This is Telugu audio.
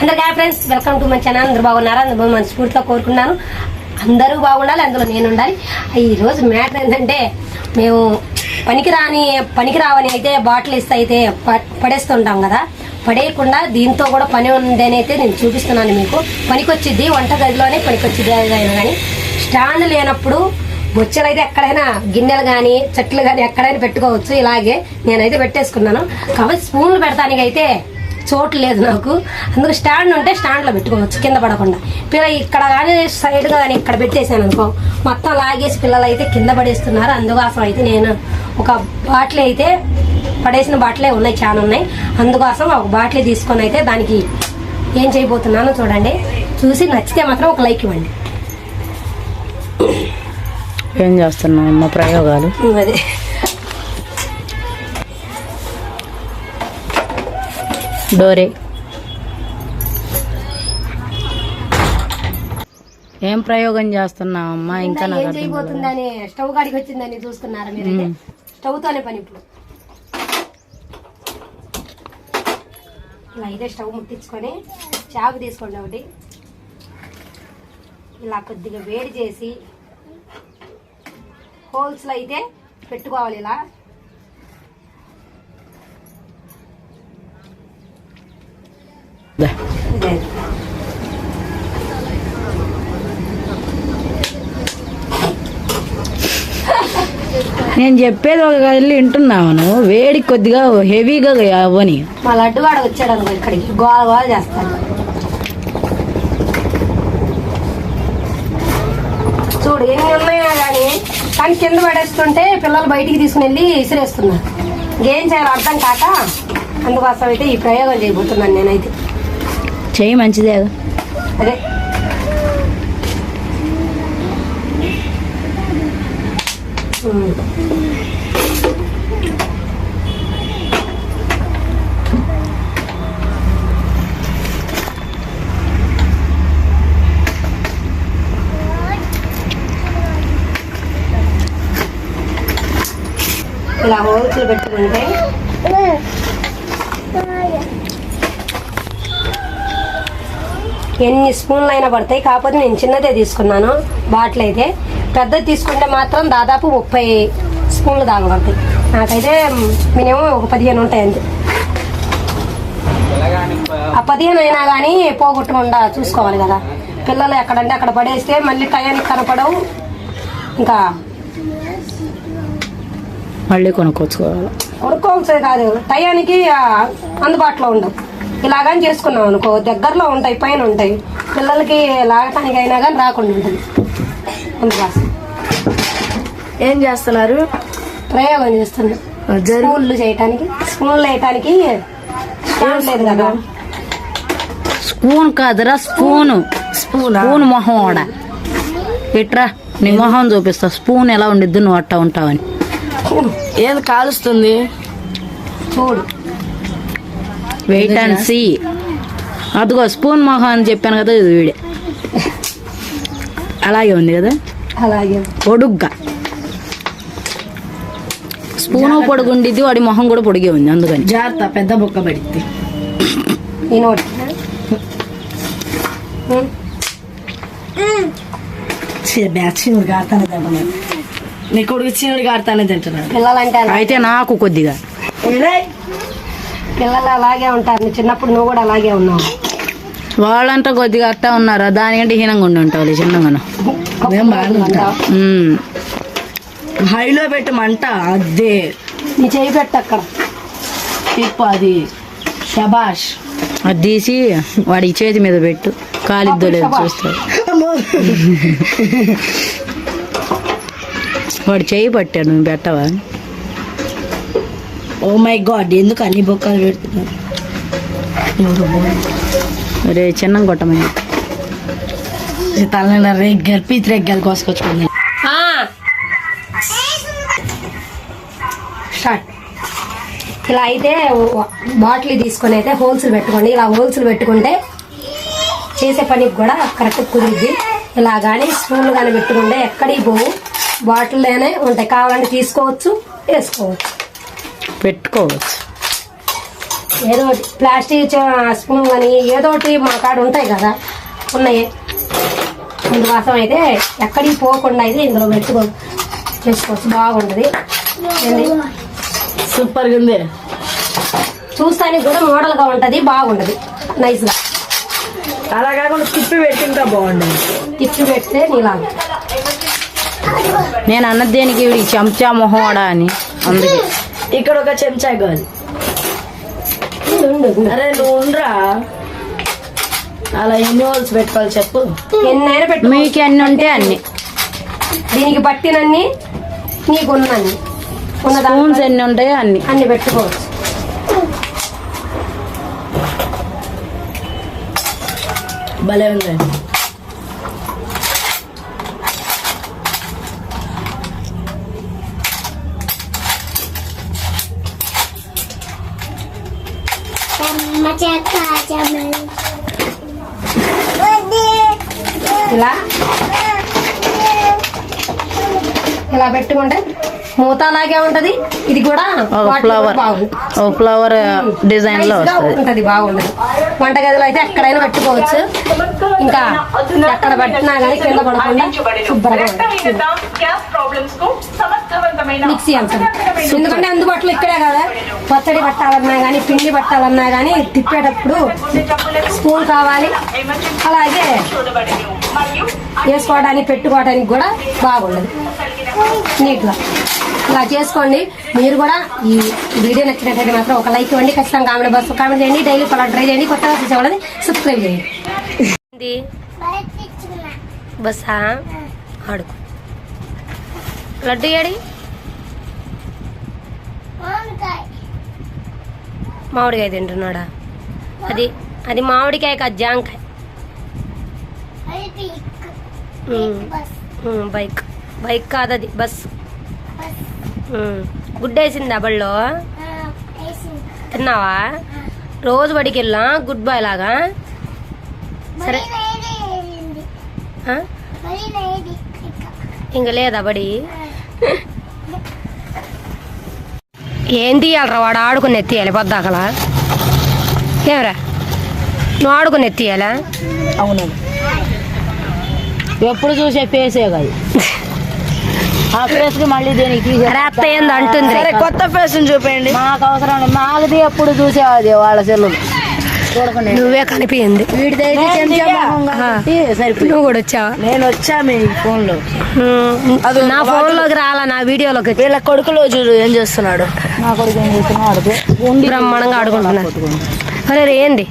అందరికీ hi friends welcome to my channel. అందరూ బాగున్నారా? అందరూ మనస్ఫూర్తిగా కోరుకున్నాను అందరూ బాగుండాలి అందులో నేను ఉండాలి ఈరోజు మ్యాటర్ ఏంటంటే మేము పనికి రాని పనికి రావని అయితే బాటిల్ ఇస్తే అయితే ప- పడేస్తుంటాం కదా. పడేయకుండా దీంతో కూడా పని ఉందని అయితే నేను చూపిస్తున్నాను మీకు. పనికొచ్చిద్ది వంట గదిలోనే పనికొచ్చిద్ది అయినా కానీ. స్టాండ్ లేనప్పుడు బొచ్చలు అయితే ఎక్కడైనా గిన్నెలు కానీ చెట్లు కానీ ఎక్కడైనా పెట్టుకోవచ్చు. ఇలాగే నేనైతే పెట్టేసుకున్నాను. కాబట్టి స్పూన్లు పెడతానికి అయితే చోటు లేదు నాకు. అందుకు స్టాండ్ ఉంటే స్టాండ్లో పెట్టుకోవచ్చు కింద పడకుండా. పిల్ల ఇక్కడ కానీ సైడ్గా కానీ ఇక్కడ పెట్టేశాను అనుకో మొత్తం లాగేసి పిల్లలు అయితే కింద పడేస్తున్నారు. అందుకోసం అయితే నేను ఒక బాటిల్ అయితే పడేసిన బాటిలే ఉన్నాయి చాలా ఉన్నాయి. అందుకోసం ఒక బాటిల్ తీసుకొని అయితే దానికి ఏం చేయబోతున్నానో చూడండి. చూసి నచ్చితే మాత్రం ఒక లైక్ ఇవ్వండి. ఏం చేస్తున్నావు అమ్మ? ప్రయోగాలు? అదే. డోరే. ఏం ప్రయోగం చేస్తున్నావు అమ్మా? ఇంకా. చేయబోతుందని స్టవ్ కాడికి వచ్చిందని చూసుకున్నారా మీరైతే? స్టవ్ తోనే పని ఇప్పుడు. ఇలా అయితే స్టవ్ ముట్టించుకొని చాకు తీసుకోండి ఒకటి. ఇలా కొద్దిగా వేడి చేసి హోల్స్లో అయితే పెట్టుకోవాలి ఇలా దా. ఇదే నేను చెప్పేది ఒక వెళ్ళి వింటున్నావు నువ్వు. వేడి కొద్దిగా హెవీగా అవ్వని మా లడ్డుగాడు వచ్చాడు అనుకో ఇక్కడికి. గోల గోల చేస్తాడు. చూడు ఎన్ని ఉన్నాయా కానీ కానీ కింద పడేస్తుంటే పిల్లలు బయటికి తీసుకుని వెళ్ళి విసిరేస్తున్నారు ఏం చేయాలో అర్థం కాక అందుకోసం అయితే ఈ ప్రయోగం చేయబోతున్నాను నేనైతే. చెయ్యి మంచిదే కదా అదే. ఇలా హోల్స్లు పెట్టుకుంటే ఎన్ని స్పూన్లు అయినా పడతాయి. కాకపోతే నేను చిన్నదే తీసుకున్నాను. బాటిల్ అయితే. పెద్దది తీసుకుంటే మాత్రం దాదాపు ముప్పై స్పూన్లు దాకా పడతాయి నాకైతే మినిమం ఒక పదిహేను ఉంటాయి అంతే ఆ పదిహేను అయినా కానీ పోగొట్టకుండా చూసుకోవాలి కదా. పిల్లలు ఎక్కడంటే అక్కడ పడేస్తే మళ్ళీ టయానికి కనపడవు. ఇంకా మళ్ళీ కొనుక్కొచ్చుకోవాలి కొనుక్కోవాల్సింది కాదు. టయానికి అందుబాటులో ఉండవు. ఇలాగని చేసుకున్నాం అనుకో దగ్గరలో ఉంటాయి పైన ఉంటాయి. పిల్లలకి లాగటానికి అయినా కానీ రాకుండా ఉంటుంది. అందుకోసం ఏం చేస్తున్నారు? ప్రయోగం చేస్తున్నా. స్పూన్లు చేయటానికి స్పూన్లు వేయటానికి లేదు కదా. స్పూన్ కాదురా స్పూను. స్పూనా? స్పూన్ మొహం ఆడ. ఇట్రా నీ మొహం చూపిస్తా. స్పూన్ ఎలా ఉండిద్దు నువ్వు అట్టా ఉంటావని. ఏది కాలుస్తుంది? చూడు. వెయిట్ అండ్ సీ అదిగో స్పూన్ మొహం అని చెప్పాను కదా ఇది వీడే. అలాగే ఉంది కదా? అలాగే. పొడుగ్గా. స్పూను పొడుగుండిద్ది వాడి మొహం కూడా పొడిగే ఉంది అందుకని. జాగ్రత్త పెద్ద బొక్క పడిద్ది. కాడతానే నీ కొడుకు చీనుడు కాడతానే అలా- అయితే నాకు కొద్దిగా. పిల్లలు అలాగే ఉంటారు. నీ చిన్నప్పుడు నువ్వు కూడా అలాగే ఉన్నావు. వాళ్ళంతా కొద్దిగా అట్టా ఉన్నారా? దానికంటే హీనంగా ఉండి ఉంటావు చిన్నగాను. మేము. ఉమ్. హైలో పెట్టి మంట అదే. నీ చేయి పెట్టు అక్కడ. తిప్పు అది. శబాష్ అది తీసి వాడి చేతి మీద పెట్టు. కాలిద్దో లేదో చూస్తాడు. వాడు చేయి పట్టాడు నువ్వు పెట్టవా? ఓ మై గాడ్ ఎందుకు అన్ని బొక్కలు పెడుతున్నారు? రే చిన్నం కొట్టమని తల రెగ్గలు పీతి రెగ్గలు కోసుకొచ్చుకుంది. స్టార్ట్ ఇలా అయితే బాటిల్ తీసుకొని అయితే హోల్స్ పెట్టుకోండి. ఇలా హోల్స్ పెట్టుకుంటే చేసే పనికి కూడా కరెక్ట్ కుదిరిద్ది. ఇలా కానీ స్పూన్లు కానీ పెట్టుకుంటే ఎక్కడికి పోవు. బాటిల్లోనే ఉంటాయి. కావాలంటే తీసుకోవచ్చు వేసుకోవచ్చు. పెట్టుకోవచ్చు. ఏదో ప్లాస్టిక్ స్పూన్ కానీ ఏదో ఒకటి మా కాడ ఉంటాయి కదా ఉన్నాయి. అందుకోసం అయితే ఎక్కడికి పోకుండా అయితే ఇందులో పెట్టుకో చేసుకోవచ్చు. బాగుంటుంది. ఏంది? సూపర్గా ఉంది. చూస్తానికి కూడా మోడల్గా ఉంటుంది బాగుంటుంది. నైస్గా. అలా కాకుండా తిప్పి పెట్టింకా బాగుండేది. తిప్పి పెడితే నీలాగా. నేను అన్నది దేనికి చెంచా మొహోడా అని? అందుకే. ఇక్కడ ఒక చెంచా కాదు. అరే నువ్వు ఉండరా. అలా ఎన్ని హోల్స్ పెట్టుకోవాలి చెప్పు. ఎన్నైనా పెట్టు. మీకు అన్ని ఉంటే అన్ని. దీనికి పట్టినన్ని నీకు ఉన్నన్ని. ఉన్న స్పూన్స్ దాంట్లో ఎన్ని ఉంటాయో అన్ని. అన్ని పెట్టుకోవచ్చు భలే ఉంది ఇలా ఇలా పెట్టుకుంటే మూత అలాగే ఉంటది. ఇది కూడా ఫ్లవర్. ఫ్లవర్ డిజైన్లో ఉంటది బాగుంటది. వంటగదిలో అయితే ఎక్కడైనా పెట్టుకోవచ్చు ఇంకా ఎక్కడ పెట్టినా కానీ కింద పడకుండా శుభ్రంగా మిక్సీ అంటారు. ఎందుకంటే అందుబాటులో ఇక్కడే కదా. పచ్చడి పట్టాలన్నా కానీ పిండి పట్టాలన్నా కానీ తిప్పేటప్పుడు స్పూన్ కావాలి. అలాగే వేసుకోవడానికి పెట్టుకోవడానికి కూడా బాగుండదు. నీట్గా. ఇలా చేసుకోండి. మీరు కూడా ఈ వీడియో నచ్చినట్లయితే మాత్రం ఒక లైక్ ఇవ్వండి. ఖచ్చితంగా కామెంట్ బాక్స్ కామెంట్ చేయండి. డైలీ ఫలా ట్రై చేయండి. కొత్తగా చూసేవాళ్ళని సబ్స్క్రైబ్ చేయండి. బస్సా? ఆడుకో. లడ్డు ఏడి? మామిడికాయ తింటున్నాడా? అది అది మామిడికాయ కాదు జాంకాయ. బైక్. బైక్ కాదు అది బస్. గుడ్డేసింది అబళ్ళో తిన్నావా? రోజు బడికి వెళ్ళా గుడ్ బాయ్ లాగా? సరే? ఇంక. లేదా బడి? ఏం తీయాలరా వాడు ఆడుకుని ఎత్తియాలి పొద్దాకలా ఏమరా? నువ్వు ఆడుకుని ఎత్తియాలా? అవును ఎప్పుడు చూసే ఫేసే కాదు. ఆ ఫేస్కి మళ్ళీ దేనికి అత్త ఏంది అంటుంది. సరే కొత్త ఫ్యాషన్ చూపేయండి. మాకు అవసరం లేదు. మాది ఎప్పుడు చూసేది వాళ్ళ చూడకుండా. నువ్వే కనిపించింది. నువ్వు కూడా వచ్చావా? నేను వచ్చా మీ ఫోన్లో ఉమ్, నా ఫోన్లోకి రాలా? నా వీడియోలోకి. వీళ్ళ కొడుకులో చూడు ఏం చేస్తున్నాడు. నా కొడుకు ఏం చేస్తున్నా ఆడుకో ఉండి బ్రహ్మాండంగా ఆడుకుంటున్నాను అరే ఏంది?